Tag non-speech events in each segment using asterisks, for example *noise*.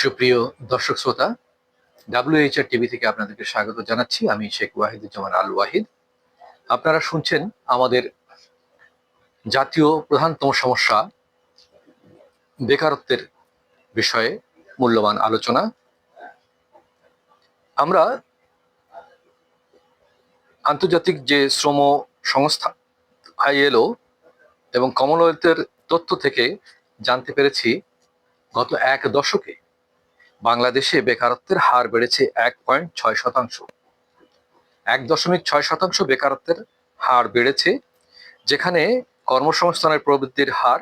সুপ্রিয় দর্শক শ্রোতা ডাব্লিউএইচআর টিভি থেকে আপনাদেরকে স্বাগত জানাচ্ছি। আমি শেখ ওয়াহিদুজ্জামান আল ওয়াহিদ। আপনারা শুনছেন আমাদের জাতীয় প্রধানতম সমস্যা, বেকারত্বের বিষয়ে মূল্যবান আলোচনা। আমরা আন্তর্জাতিক যে শ্রম সংস্থা আইএলও এবং কমনওয়েলথের তথ্য থেকে জানতে পেরেছি, গত এক দশকে বাংলাদেশে বেকারত্বের হার বেড়েছে এক পয়েন্ট ছয় শতাংশ। এক দশমিক ছয় শতাংশ বেকারত্বের হার বেড়েছে, যেখানে কর্মসংস্থানের প্রবৃদ্ধির হার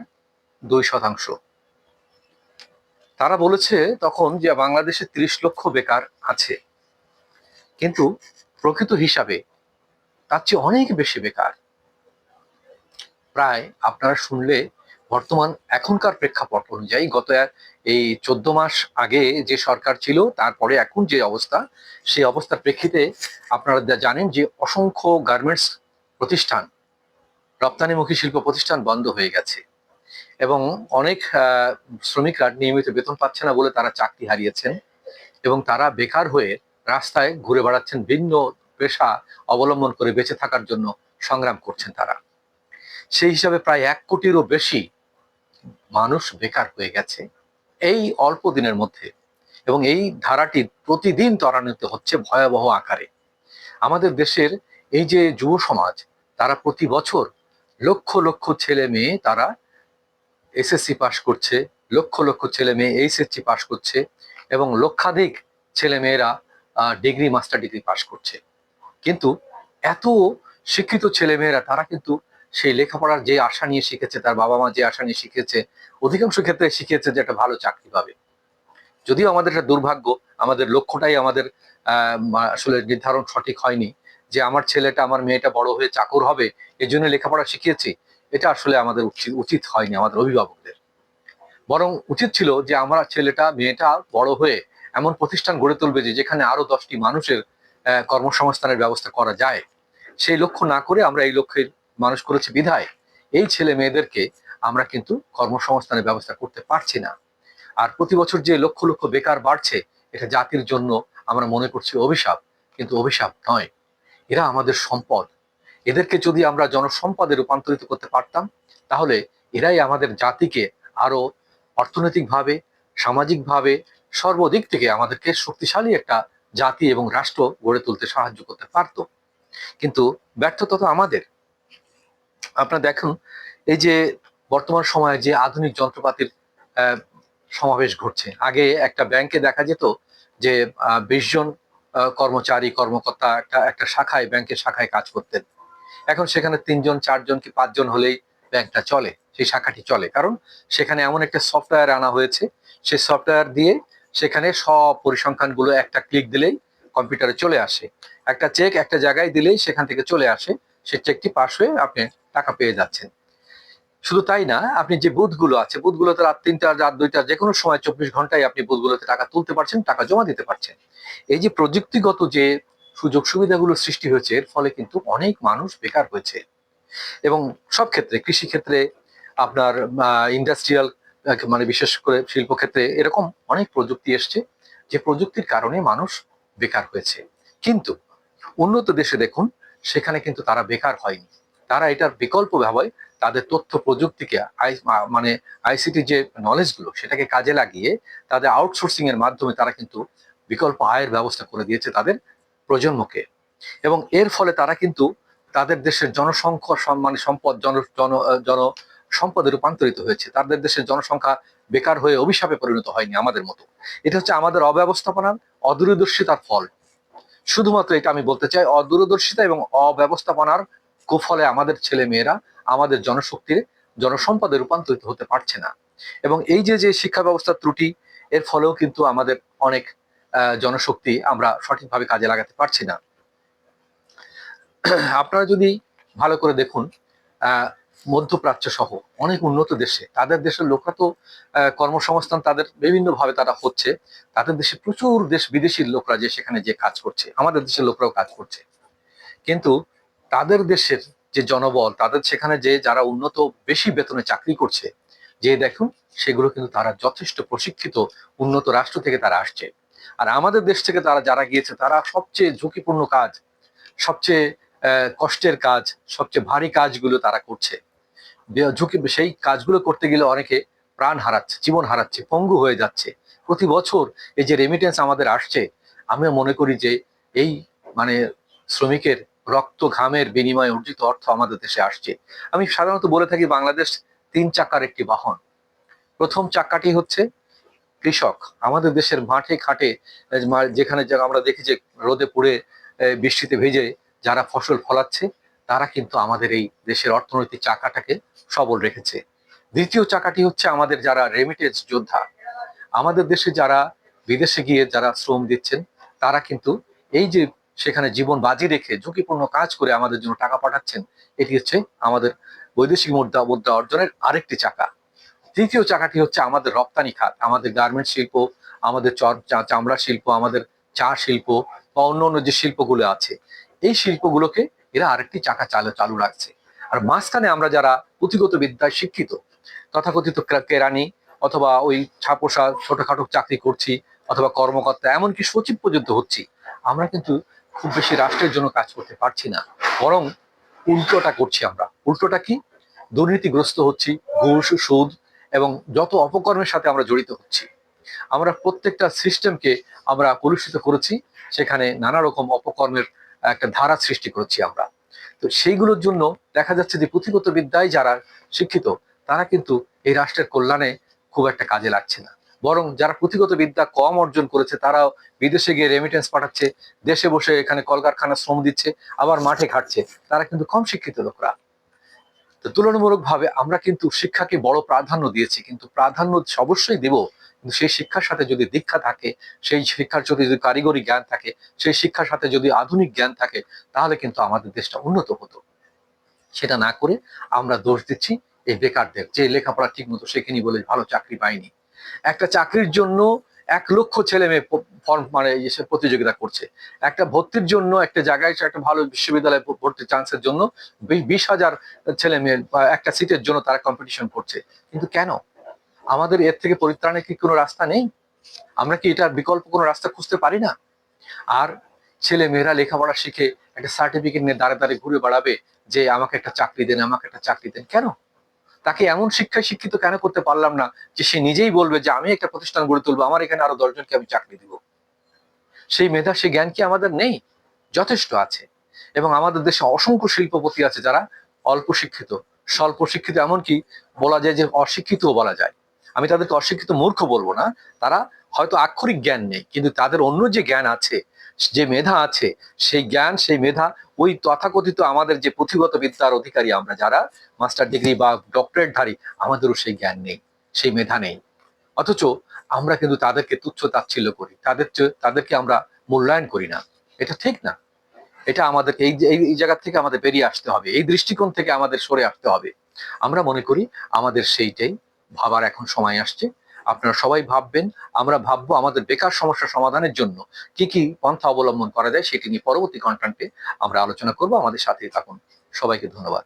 দুই শতাংশ। তারা বলেছে তখন যে বাংলাদেশে তিরিশ লক্ষ বেকার আছে, কিন্তু প্রকৃত হিসাবে তার চেয়ে অনেক বেশি বেকার। প্রায় আপনারা শুনলে বর্তমান এখনকার প্রেক্ষাপট অনুযায়ী গত এই চোদ্দ মাস আগে যে সরকার ছিল, তারপরে এখন যে অবস্থা, সেই অবস্থার প্রেক্ষিতে আপনারা জানেন যে অসংখ্য গার্মেন্টস প্রতিষ্ঠান, রপ্তানিমুখী শিল্প প্রতিষ্ঠান বন্ধ হয়ে গেছে। এবং অনেক শ্রমিকরা নিয়মিত বেতন পাচ্ছে না বলে তারা চাকরি হারিয়েছেন এবং তারা বেকার হয়ে রাস্তায় ঘুরে বেড়াচ্ছেন, ভিন্ন পেশা অবলম্বন করে বেঁচে থাকার জন্য সংগ্রাম করছেন তারা। সেই হিসাবে প্রায় এক কোটিরও বেশি মানুষ বেকার হয়ে গেছে এই অল্প দিনের মধ্যে এবং এই ধারাটি প্রতিদিন ত্বরান্বিত হচ্ছে ভয়াবহ আকারে। আমাদের দেশের এই যে যুব সমাজ, তারা প্রতি বছর লক্ষ লক্ষ ছেলে মেয়ে তারা এসএসসি পাশ করছে, লক্ষ লক্ষ ছেলে মেয়ে এইচএসসি পাশ করছে এবং লক্ষাধিক ছেলে মেয়েরা ডিগ্রি মাস্টার ডিগ্রি পাশ করছে। কিন্তু এত শিক্ষিত ছেলে মেয়েরা, তারা কিন্তু সেই লেখাপড়ার যে আশা নিয়ে শিখেছে, তার বাবা মা যে আশা নিয়ে শিখেছে, অধিকাংশ ক্ষেত্রে শিখেছে যে একটা ভালো চাকরি পাবে। যদিও আমাদের একটা দুর্ভাগ্য, আমাদের লক্ষ্যটাই আমাদের আসলে নির্ধারণ সঠিক হয়নি যে আমার ছেলেটা, আমার মেয়েটা বড় হয়ে চাকর হবে এই জন্য লেখাপড়া শিখিয়েছি। এটা আসলে আমাদের উচিত উচিত হয়নি আমাদের অভিভাবকদের। বরং উচিত ছিল যে আমার ছেলেটা, মেয়েটা বড় হয়ে এমন প্রতিষ্ঠান গড়ে তুলবে যে যেখানে আরও দশটি মানুষের কর্মসংস্থানের ব্যবস্থা করা যায়। সেই লক্ষ্য না করে আমরা এই লক্ষ্যে মানুষ করেছি বিধায়, এই ছেলে মেয়েদেরকে আমরা কিন্তু কর্মসংস্থানের ব্যবস্থা করতে পারছি না। আর প্রতি বছর যে লক্ষ লক্ষ বেকার বাড়ছে, এটা জাতির জন্য আমরা মনে করছি অভিশাপ, কিন্তু অভিশাপ নয়। এরা আমাদের সম্পদ। এদেরকে যদি আমরা জনসম্পদে রূপান্তরিত করতে পারতাম, তাহলে এরাই আমাদের জাতিকে আরও অর্থনৈতিকভাবে, সামাজিকভাবে সর্বদিক থেকে আমাদেরকে শক্তিশালী একটা জাতি এবং রাষ্ট্র গড়ে তুলতে সাহায্য করতে পারতো। কিন্তু ব্যর্থতা তো আমাদের। আপনারা দেখুন, এই যে বর্তমান সময়ে যে আধুনিক যন্ত্রপাতির সমাবেশ ঘটছে। আগে একটা ব্যাংকে দেখা যেত যে বিশ জন কর্মচারী, কর্মকর্তা একটা একটা শাখায় ব্যাংকের শাখায় কাজ করতেন। এখন সেখানে তিনজন চারজন কি পাঁচজন হলেই ব্যাংকটা চলে, সেই শাখাটি চলে। কারণ সেখানে এমন একটা সফটওয়্যার আনা হয়েছে, সেই সফটওয়্যার দিয়ে সেখানে সব পরিসংখ্যানগুলো একটা ক্লিক দিলেই কম্পিউটারে চলে আসে। একটা চেক একটা জায়গায় দিলেই সেখান থেকে চলে আসে। সেই চেকটি পাশ হয়ে আপনি টাকা পেয়ে যাচ্ছেন। শুধু তাই না, আপনি যে বুথগুলো আছে, বুথগুলোতে রাত তিনটা রাত দুইটা যে কোনো সময় চব্বিশ ঘন্টায় আপনি বুথগুলোতে টাকা তুলতে পারছেন, টাকা জমা দিতে পারছেন। এই যে প্রযুক্তিগত যে সুযোগ সুবিধাগুলো সৃষ্টি হয়েছে, এর ফলে কিন্তু অনেক মানুষ বেকার হয়েছে। এবং সব ক্ষেত্রে, কৃষি ক্ষেত্রে, আপনার ইন্ডাস্ট্রিয়াল মানে বিশেষ করে শিল্প ক্ষেত্রে এরকম অনেক প্রযুক্তি এসছে, যে প্রযুক্তির কারণে মানুষ বেকার হয়েছে। কিন্তু উন্নত দেশে দেখুন সেখানে কিন্তু তারা বেকার হয়নি। তারা এটার বিকল্প ভাবে তাদের তথ্য প্রযুক্তিকে মানে আইসিটি যে নলেজগুলো সেটাকে কাজে লাগিয়ে তাদের আউটসোর্সিং এর মাধ্যমে তারা কিন্তু বিকল্প আয়ের ব্যবস্থা করে দিয়েছে তাদের প্রজন্মকে। এবং এর ফলে তারা কিন্তু তাদের দেশের জনসংখ্যা মানে সম্পদ, জন জন জন সম্পদে রূপান্তরিত হয়েছে। তাদের দেশের জনসংখ্যা বেকার হয়ে অভিশাপে পরিণত হয়নি আমাদের মতো। এটা হচ্ছে আমাদের অব্যবস্থাপনার অদূরদর্শিতার ফল। শুধুমাত্র এটা আমি বলতে চাই, অদূরদর্শিতা এবং অব্যবস্থাপনার কুফলে আমাদের ছেলে মেয়েরা আমাদের জনশক্তির, জনসম্পদে রূপান্তরিত হতে পারছে না। এবং এই যে যে শিক্ষা ব্যবস্থার ত্রুটি, এর ফলেও কিন্তু আমাদের অনেক জনশক্তি আমরা সঠিকভাবে কাজে লাগাতে পারছি না। *clears throat* আপনারা যদি ভালো করে দেখুন মধ্যপ্রাচ্য সহ অনেক উন্নত দেশে। তাদের দেশের লোকরা তো কর্মসংস্থান তাদের বিভিন্ন ভাবে তারা হচ্ছে। তাদের দেশে প্রচুর দেশ বিদেশি লোকরা যে সেখানে যে কাজ করছে, আমাদের দেশের লোকরাও কাজ করছে। কিন্তু তাদের দেশের যে জনবল, তাদের সেখানে যে যারা উন্নত, বেশি বেতনে চাকরি করছে, যে দেখুন, সেগুলো কিন্তু তারা যথেষ্ট প্রশিক্ষিত, উন্নত রাষ্ট্র থেকে তারা আসছে। আর আমাদের দেশ থেকে তারা যারা গিয়েছে, তারা সবচেয়ে ঝুঁকিপূর্ণ কাজ, সবচেয়ে কষ্টের কাজ, সবচেয়ে ভারী কাজগুলো তারা করছে। ঝুঁকি, সেই কাজগুলো করতে গেলে অনেকে প্রাণ হারাচ্ছে, জীবন হারাচ্ছে, পঙ্গু হয়ে যাচ্ছে। প্রতি বছর এই যে রেমিটেন্স আমাদের আসছে, আমিও মনে করি যে এই মানে শ্রমিকের রক্ত ঘামের বিনিময়ে অর্জিত অর্থ আমাদের দেশে আসছে। আমি সাধারণত বলে থাকি বাংলাদেশ তিন চাকার একটি বাহন। প্রথম চাকাটি হচ্ছে কৃষক। আমাদের দেশের মাঠে মা- যেখানে আমরা দেখি যে রোদে পুড়ে বৃষ্টিতে ভেজে যারা ফসল ফলাচ্ছে তারা কিন্তু আমাদের এই দেশের অর্থনৈতিক চাকাটাকে সবল রেখেছে। দ্বিতীয় চাকাটি হচ্ছে আমাদের যারা রেমিটেন্স যোদ্ধা, আমাদের দেশে যারা বিদেশে গিয়ে যারা শ্রম দিচ্ছেন, তারা কিন্তু এই যে সেখানে জীবন বাজি রেখে ঝুঁকিপূর্ণ কাজ করে আমাদের জন্য টাকা পাঠাচ্ছেন, এটি হচ্ছে আমাদের বৈদেশিক মুদ্রা মুদ্রা অর্জনের আরেকটি চাকা। তৃতীয় চাকাটি হচ্ছে আমাদের রপ্তানি খাত, আমাদের গার্মেন্ট শিল্প, আমাদের চামড়া শিল্প, আমাদের চা শিল্প বা অন্য অন্য যে শিল্পগুলো আছে, এই শিল্পগুলোকে এরা আরেকটি চাকা চালু চালু রাখছে। আর মাঝখানে আমরা যারা পুঁথিগত বিদ্যায় শিক্ষিত, তথাকথিত কেরানি অথবা ওই ছাপোষা ছোটখাটো চাকরি করছি অথবা কর্মকর্তা, এমনকি সচিব পর্যন্ত হচ্ছি, আমরা কিন্তু খুব বেশি রাষ্ট্রের জন্য কাজ করতে পারছি না। বরং উল্টোটা করছি আমরা। উল্টোটা কি? দুর্নীতিগ্রস্ত হচ্ছি, ঘুষ, সুদ এবং যত অপকর্মের সাথে আমরা জড়িত হচ্ছি। আমরা প্রত্যেকটা সিস্টেমকে আমরা কলুষিত করেছি, সেখানে নানা রকম অপকর্মের একটা ধারা সৃষ্টি করছি আমরা। তো সেইগুলোর জন্য দেখা যাচ্ছে যে পুঁথিগত বিদ্যায় যারা শিক্ষিত, তারা কিন্তু এই রাষ্ট্রের কল্যাণে খুব একটা কাজে লাগছে না। বরং যারা পুঁথিগত বিদ্যা কম অর্জন করেছে, তারাও বিদেশে গিয়ে রেমিটেন্স পাঠাচ্ছে, দেশে বসে এখানে কলকারখানা শ্রম দিচ্ছে, আবার মাঠে খাটছে তারা কিন্তু কম শিক্ষিত লোকরা। তো তুলনামূলক ভাবে আমরা কিন্তু শিক্ষাকে বড় প্রাধান্য দিয়েছি, কিন্তু প্রাধান্য অবশ্যই দেব। কিন্তু সেই শিক্ষার সাথে যদি দীক্ষা থাকে, সেই শিক্ষার যদি যদি কারিগরি জ্ঞান থাকে, সেই শিক্ষার সাথে যদি আধুনিক জ্ঞান থাকে, তাহলে কিন্তু আমাদের দেশটা উন্নত হতো। সেটা না করে আমরা দোষ দিচ্ছি এই বেকারদের। যে লেখাপড়া ঠিক মতো শেখেনি বলে ভালো চাকরি পায়নি। একটা চাকরির জন্য এক লক্ষ ছেলে মেয়ে ফর্ম মানে এসে প্রতিযোগিতা করছে। একটা ভর্তির জন্য একটা জায়গায় একটা ভালো বিশ্ববিদ্যালয়ে ভর্তির চান্সের জন্য বিশ হাজার ছেলে মেয়ে একটা সিটের জন্য তারা কম্পিটিশন করছে। কিন্তু কেন? আমাদের এর থেকে পরিত্রাণের কি কোনো রাস্তা নেই? আমরা কি এটার বিকল্প কোনো রাস্তা খুঁজতে পারি না? আর ছেলে মেয়েরা লেখাপড়া শিখে একটা সার্টিফিকেট নিয়ে দাঁড়ে দাঁড়িয়ে ঘুরে বেড়াবে যে আমাকে একটা চাকরি দেন, আমাকে একটা চাকরি দেন। কেন? তাকে এমন শিক্ষায় শিক্ষিত কেন করতে পারলাম না যে সে নিজেই বলবে যে আমি একটা প্রতিষ্ঠান গড়ে তুলবো, আমার এখানে আরও দশজনকে আমি চাকরি দিব? সেই মেধা, সেই জ্ঞান কি আমাদের নেই? যথেষ্ট আছে। এবং আমাদের দেশে অসংখ্য শিল্পপতি আছে যারা অল্প শিক্ষিত। স্বল্প শিক্ষিত এমনকি বলা যায় যে অশিক্ষিতও বলা যায়। আমি তাদেরকে অশিক্ষিত মূর্খ বলব না। তারা হয়তো আক্ষরিক জ্ঞান নেই, কিন্তু তাদের অন্য যে জ্ঞান আছে, যে মেধা আছে, সেই জ্ঞান, সেই মেধা ওই তথাকথিত আমাদের যে পুঁথিগত বিদ্যার অধিকারী আমরা যারা, মাস্টার ডিগ্রি বা ডক্টরেটধারী আমাদেরও সেই জ্ঞান নেই, সেই মেধা নেই। অথচ আমরা কিন্তু তাদেরকে তুচ্ছ তাচ্ছিল্য করি, তাদের তাদেরকে আমরা মূল্যায়ন করি না। এটা ঠিক না। এটা আমাদেরকে এই এই জায়গা থেকে আমাদের বেরিয়ে আসতে হবে, এই দৃষ্টিকোণ থেকে আমাদের সরে আসতে হবে। আমরা মনে করি আমাদের সেইটাই ভাবার এখন সময় আসছে। আপনারা সবাই ভাববেন, আমরা ভাববো আমাদের বেকার সমস্যা সমাধানের জন্য কি কি পন্থা অবলম্বন করা যায় সেটি নিয়ে পরবর্তী কন্টেন্টে আমরা আলোচনা করব। আমাদের সাথে থাকুন। সবাইকে ধন্যবাদ।